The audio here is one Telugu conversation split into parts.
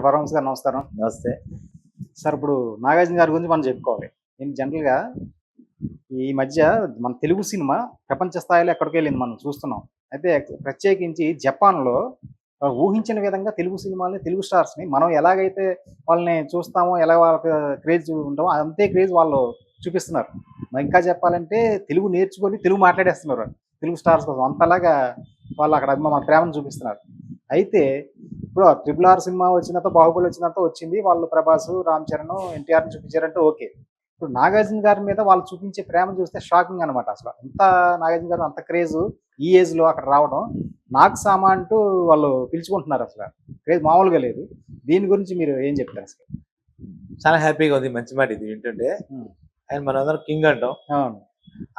పరమహంస గారు నమస్కారం. నమస్తే. సార్ ఇప్పుడు నాగార్జున గారి గురించి మనం చెప్పుకోవాలి. నేను జనరల్గా ఈ మధ్య మన తెలుగు సినిమా ప్రపంచ స్థాయిలో ఎక్కడికి వెళ్ళింది మనం చూస్తున్నాం. అయితే ప్రత్యేకించి జపాన్లో ఊహించిన విధంగా తెలుగు సినిమాలని తెలుగు స్టార్స్ని మనం ఎలాగైతే వాళ్ళని చూస్తామో ఎలా వాళ్ళకి క్రేజ్ ఉంటామో అంతే క్రేజ్ వాళ్ళు చూపిస్తున్నారు. ఇంకా చెప్పాలంటే తెలుగు నేర్చుకొని తెలుగు మాట్లాడేస్తున్నారు. తెలుగు స్టార్స్ కోసం అంతలాగా వాళ్ళు అక్కడ అభిమా- మన ప్రేమను చూపిస్తున్నారు. అయితే ఇప్పుడు ట్రిపుల్ ఆర్ సినిమా వచ్చినంత బాహుబలి వచ్చినంత వచ్చింది. వాళ్ళు ప్రభాస్ రామ్ చరణ్ ఎన్టీఆర్ చూపించారంటే ఓకే. ఇప్పుడు నాగార్జున గారి మీద వాళ్ళు చూపించే ప్రేమ చూస్తే షాకింగ్ అనమాట అసలు. అంత నాగార్జున గారు అంత క్రేజ్ ఈ ఏజ్లో అక్కడ రావడం. నాకు సామా అంటూ వాళ్ళు పిలుచుకుంటున్నారు అసలు. క్రేజ్ మామూలుగా లేదు. దీని గురించి మీరు ఏం చెప్తారు అసలు? చాలా హ్యాపీగా ఉంది. మంచి మాట ఇది వింటుంటే. ఆయన మనందరం కింగ్ అంటాం. అవును.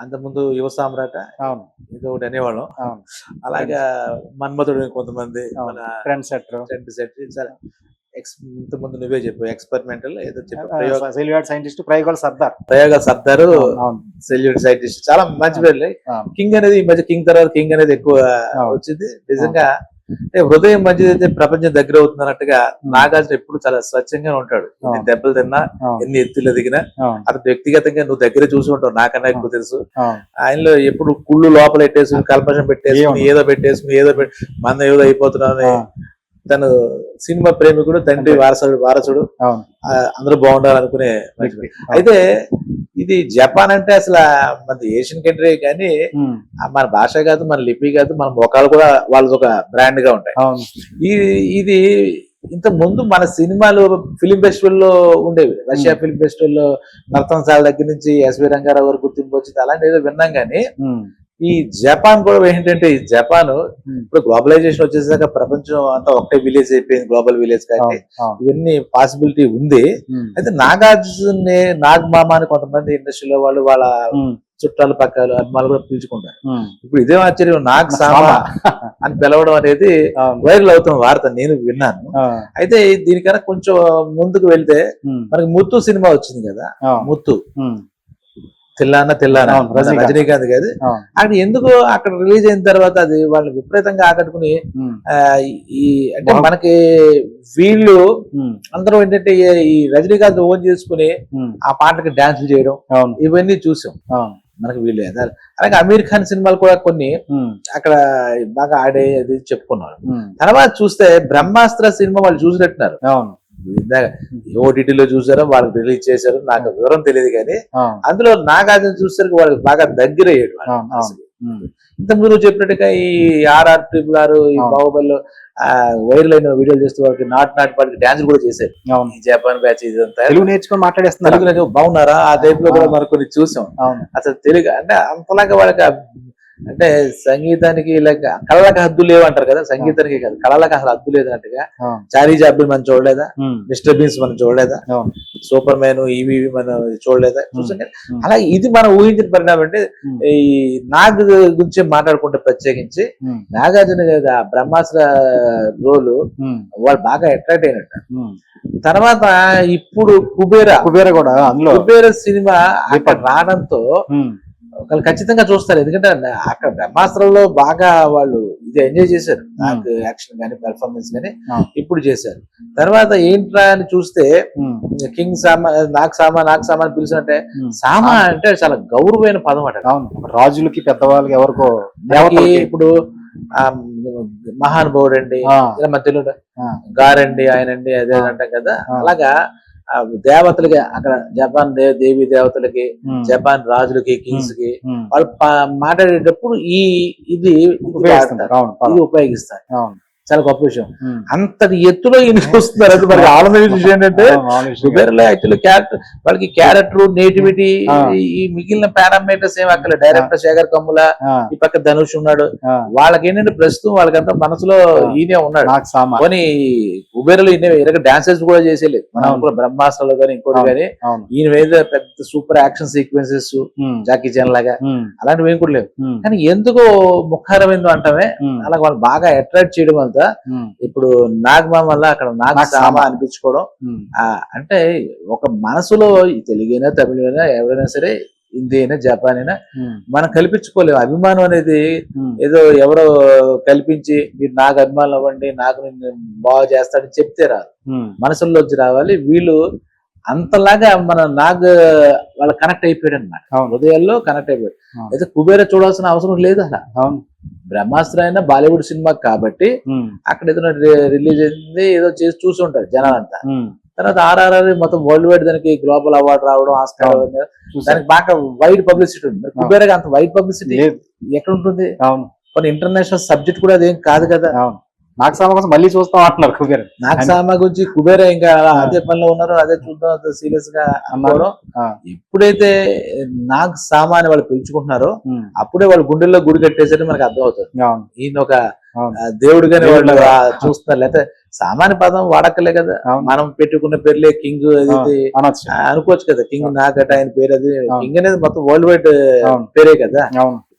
అంతకుముందు యువ సామ్రాట అవును. ఇది ఒకటి అనేవాళ్ళం. అవును. అలాగా మన్మధుడు కొంతమంది. మన ఫ్రెండ్ సెటర్ సెట్ సెట్ చాలా ఎక్స్ ఇంతకుముందు నువ్వే చెప్పు ఎక్స్పెరిమెంటల్ ఏదో చెప్పు. సెల్యూట్ సైంటిస్ట్ ప్రయోగాలు సర్దార్. ప్రయోగాలు సర్దారు సెల్యూట్ సైంటిస్ట్. చాలా మంచి పేర్లు. కింగ్ అనేది ఈ మధ్య కింగ్ తర్వాత కింగ్ అనేది ఎక్కువ. వచ్చింది. నిజంగా హృదయం మంచిదైతే ప్రపంచం దగ్గర అవుతున్నట్టుగా నాగార్జున ఎప్పుడు చాలా స్వచ్ఛంగా ఉంటాడు. ఎన్ని. దెబ్బలు తిన్నా ఎన్ని ఎత్తులు దిగినా అతను వ్యక్తిగతంగా నువ్వు దగ్గర చూసి ఉంటావు. నాకన్నా ఎక్కువ తెలుసు. ఆయనలో ఎప్పుడు కుళ్ళు లోపల పెట్టేసుకుని కల్పషం ఏమన్నా? ఏదో పెట్టేసుకుని ఏదో పెట్టి మన ఏదో అయిపోతున్నాను ఆ, తను సినిమా ప్రేమికుడు తండ్రి. వారసుడు వారసుడు అందరూ బాగుండాలనుకునే. అయితే ఇది జపాన్ అంటే అసలు మన ఏషియన్ కంట్రీ కానీ మన భాష కాదు మన లిపి కాదు మన ముఖాలు కూడా వాళ్ళది ఒక బ్రాండ్గా ఉంటాయి. ఇది ఇంత ముందు మన సినిమాలు ఫిలిం ఫెస్టివల్లో ఉండేవి. రష్యా ఫిలిం ఫెస్టివల్లో నర్తనశాల దగ్గర నుంచి ఎస్వి రంగారావు గారు గుర్తింపు వచ్చింది అలాంటి ఏదో విన్నాం కానీ ఈ జపాన్ కూడా ఏంటంటే ఈ జపాన్ Hmm. ఇప్పుడు గ్లోబలైజేషన్ వచ్చేసాక ప్రపంచం అంతా ఒకటే విలేజ్ అయిపోయింది గ్లోబల్ విలేజ్ కానీ ఇవన్నీ పాసిబిలిటీ ఉంది. ఉమ్, అయితే నాగార్జున నాగ్ మామ అని కొంతమంది ఇండస్ట్రీలో వాళ్ళు వాళ్ళ ఉమ్, చుట్టాలు పక్కలు అభిమానులు కూడా పిలుచుకుంటారు. ఇప్పుడు ఇదే ఆశ్చర్యం నాగ్ సామా అని పిలవడం అనేది వైరల్ అవుతున్న వార్త నేను విన్నాను. అయితే దీనికన్నా కొంచెం ముందుకు వెళ్తే మనకి ముత్తు సినిమా వచ్చింది కదా ముత్తు. తెల్లాన తెల్లాన రజనీకాంత్. కాదు. అక్కడ ఎందుకు అక్కడ రిలీజ్ అయిన తర్వాత అది వాళ్ళని విపరీతంగా ఆకట్టుకుని ఈ అంటే మనకి వీళ్ళు అందరూ ఏంటంటే ఈ- రజనీకాంత్ ఓన్ చేసుకుని ఆ పాటకి డాన్సులు చేయడం ఇవన్నీ చూసాం. మనకి వీళ్ళు. అలాగే అమీర్ ఖాన్ సినిమాలు కూడా కొన్ని అక్కడ బాగా ఆడే అది చెప్పుకున్నారు. తర్వాత చూస్తే బ్రహ్మాస్త్ర సినిమా వాళ్ళు చూసినట్టున్నారు. ఓటీటీలో చూసారో? వాళ్ళకి రిలీజ్ చేశారు. నాకు వివరం తెలియదు కానీ అందులో నాగార్జున చూసరికి వాళ్ళకి బాగా దగ్గర అయ్యాడు ఇంతకుముందు నువ్వు చెప్పినట్టుగా ఈ ఆర్ఆర్ ట్రిపుల్ ఆర్ ఈ అవును. బాహుబలిలో వైరల్ అయిన వీడియోలు చేస్తూ వాళ్ళకి నాట్ నాట్ పాటికి డాన్స్ కూడా చేశారు జపాన్ బ్యాచ్ ఇదంతా. తెలుగు నేర్చుకొని మాట్లాడేస్తున్నారు. బాగున్నారా? ఆ టైప్లో కూడా మనం కొన్ని చూసాం. అసలు తెలుగు అంటే అంతలాగా వాళ్ళకి అంటే సంగీతానికి లైక్ కళలకు హద్దు లేవు అంటారు కదా సంగీతానికి కాదు కళలకు అసలు హద్దు లేదు అన్నట్టుగా. అవును చారీ జాబ్లు మనం చూడలేదా? మిస్టర్ బీన్స్ మనం చూడలేదా? సూపర్ మ్యాన్ ఇవి ఇవి మనం చూడలేదా? చూసాం కదా. అలా ఇది మనం ఊహించిన పరిణామం అంటే. ఈ నాగ్ గురించి మాట్లాడుకుంటే ప్రత్యేకించి నాగార్జున గారి ఆ బ్రహ్మాస్త్ర రోలు వాళ్ళు బాగా అట్రాక్ట్ అయినట్టు. తర్వాత ఇప్పుడు కుబేర కుబేర కూడా అందులో. కుబేర సినిమా అక్కడ రావడంతో వాళ్ళు ఖచ్చితంగా చూస్తారు. ఎందుకంటే అక్కడ బ్రహ్మాస్త్రంలో బాగా వాళ్ళు ఇది ఎంజాయ్ చేశారు. నాకు యాక్షన్ కానీ పెర్ఫార్మెన్స్ కానీ. ఇప్పుడు చేశారు. తర్వాత ఏంట్రా అని చూస్తే కింగ్ సామా నాకు సామా నాకు సామా అని పిలిచినట్టే ఉమ్. సామా అంటే చాలా గౌరవమైన పదం అట. రాజులకి పెద్దవాళ్ళకి ఎవరికో ఇప్పుడు మహానుభావుడు అండి మన తెలుగు గారండి ఆయనండి అదే. అంటాం కదా. అలాగా దేవతలకి అక్కడ జపాన్ దేవి దేవతలకి జపాన్ రాజులకి కింగ్స్కి. వాళ్ళు మాట్లాడేటప్పుడు ఈ ఇది. ఉపయోగిస్తారు. అవును. చాలా గొప్ప విషయం. అంతటి ఎత్తులో ఈయన చూస్తున్నారు అది మరి ఆనందమైన విషయం ఏంటంటే. కుబేర్లో యాక్చువల్లీ క్యారెక్టర్ వాళ్ళకి క్యారెక్టర్ నేటివిటీ. ఈ మిగిలిన పారామీటర్స్ ఏం అక్కడ డైరెక్టర్ శేఖర్ కమ్ముల ఈ పక్క ధనుష్ ఉన్నాడు. వాళ్ళకి ఏంటంటే ప్రస్తుతం వాళ్ళకంతా మనసులో ఈయనే ఉన్నాడు. పోనీ కుబేరులో ఈయన ఇరగ డాన్సెస్ కూడా చేసేలేదు మనం బ్రహ్మాస్త్రాలు కానీ ఇంకోటి. కానీ ఈయన మీద పెద్ద super action sequences Jackie Chan లాగా. అలాంటివి ఏం కూడా లేవు. కానీ ఎందుకో ముఖారమైందో అంటామే అలా వాళ్ళు బాగా అట్రాక్ట్ చేయడం వల్ల ఉమ్, ఇప్పుడు నాగమా వల్ల అక్కడ నాగ నాగ్ సామా సామా. అనిపించుకోవడం అంటే ఒక మనసులో తెలుగైనా తమిళైనా ఎవరైనా సరే హిందీ అయినా జపాన్ అయినా మనం కల్పించుకోలేము. అభిమానం అనేది ఏదో ఎవరో కల్పించి మీరు నాకు అభిమానులు అవ్వండి నాకు బాగా చేస్తాడని చెప్తే రాదు. మనసుల్లోంచి రావాలి. వీళ్ళు అంతలాగా మన నాగ్ వాళ్ళ కనెక్ట్ అయిపోయాడు అనమాట హృదయాల్లో కనెక్ట్ అయిపోయాడు. అయితే కుబేర చూడాల్సిన అవసరం లేదు అలా. అవును. బ్రహ్మాస్త్ర అయినా బాలీవుడ్ సినిమా కాబట్టి అక్కడ ఏదైనా రిలీజ్ అయింది ఏదో చేసి చూసి ఉంటారు జనాలంతా. తర్వాత ఆర్ఆర్ఆర్ మొత్తం వరల్డ్ వైడ్ దానికి గ్లోబల్ అవార్డు రావడం ఆస్కార్. దానికి బాగా వైడ్ పబ్లిసిటీ ఉంది. మరి కుబేరకి అంత వైడ్ పబ్లిసిటీ ఎక్కడ ఉంటుంది? అవును. కొన్ని ఇంటర్నేషనల్ సబ్జెక్ట్ కూడా అదేం కాదు కదా. అవును నాకు సామ కోసం మళ్ళీ చూస్తాం అంటున్నారు కుబేర్ నాకు అని- సామా గురించి కుబేర ఇంకా అదే పనిలో ఉన్నారు అదే చూద్దాం సీరియస్గా అన్నారు. ఎప్పుడైతే నాకు సామా అని వాళ్ళు పిలుచుకుంటున్నారో అప్పుడే వాళ్ళ గుండెల్లో గుడి కట్టేసరికి మనకు అర్థం అవుతుంది ఈయన ఒక దేవుడుగానే వాళ్ళు చూస్తున్నారు. లేకపోతే సామాన్య పదం వాడక్కలే కదా. మనం పెట్టుకున్న పేర్లే కింగ్ అది అనుకోవచ్చు కదా కింగ్. నాకట ఆయన పేరు అది. కింగ్ అనేది మొత్తం వరల్డ్ వైడ్ పేరే కదా.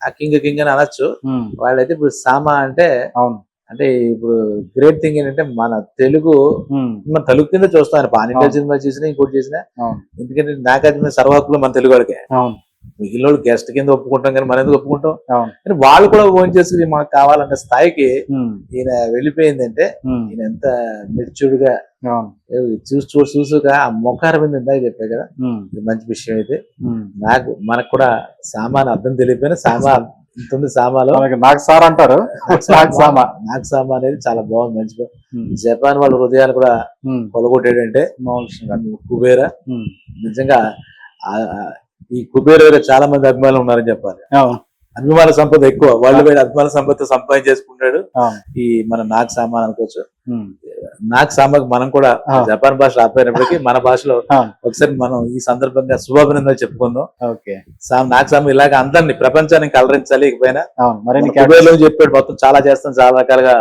ఆ కింగ్ కింగ్ అని అనొచ్చు. వాళ్ళైతే ఇప్పుడు సామా అంటే అవును. అంటే ఇప్పుడు గ్రేట్ థింగ్ ఏంటంటే మన తెలుగు మన తెలుగు కింద చూస్తాను. Pan India. సినిమా చేసినా ఇంకోటి చేసినా. ఎందుకంటే నాగార్జున సర్వహక్కులు మన తెలుగు వాళ్ళకే. మిగిలిన వాళ్ళు గెస్ట్ కింద ఒప్పుకుంటాం కానీ మనం ఎందుకు ఒప్పుకుంటాం కానీ వాళ్ళు కూడా ఓన్ చేసుకుని మాకు కావాలన్న స్థాయికి ఈయన వెళ్ళిపోయిందంటే ఈయన ఎంత మెచ్యూర్డ్గా అవును. ఏ చూసి చూసి చూసుగా ఆ మొఖార మీద ఇందాక చెప్పా కదా? ఇది మంచి విషయం అయితే. నాకు మనకు కూడా సామాన్ అర్థం తెలియపోయినా సామా ఇంత ఉంది సామాలో నాకు సార్ అంటారు. నాకు సామా. అనేది చాలా బాగుంది మంచి జపాన్ వాళ్ళ హృదయాలు కూడా కాదు. కుబేర. నిజంగా ఈ కుబేర చాలా మంది అభిమానులు ఉన్నారని చెప్పాలి. అభిమాన సంపద ఎక్కువ. వాళ్ళు అభిమాన సంపద సంపాదించేసుకుంటాడు. ఈ మన నాగ్ సామాన్ అనుకోవచ్చు. నాగ్ సామాన్ మనం కూడా. జపాన్ భాష రాపోయినప్పటికీ మన భాషలో. ఒకసారి మనం ఈ సందర్భంగా శుభాభినందనలు చెప్పుకుందాం ఓకే సామ్ నాగ్ సామ్ ఇలాగ అందరినీ ప్రపంచానికి అలరించాలి ఇకపోయినా చెప్పాడు మొత్తం చాలా చేస్తాం చాలా రకాలుగా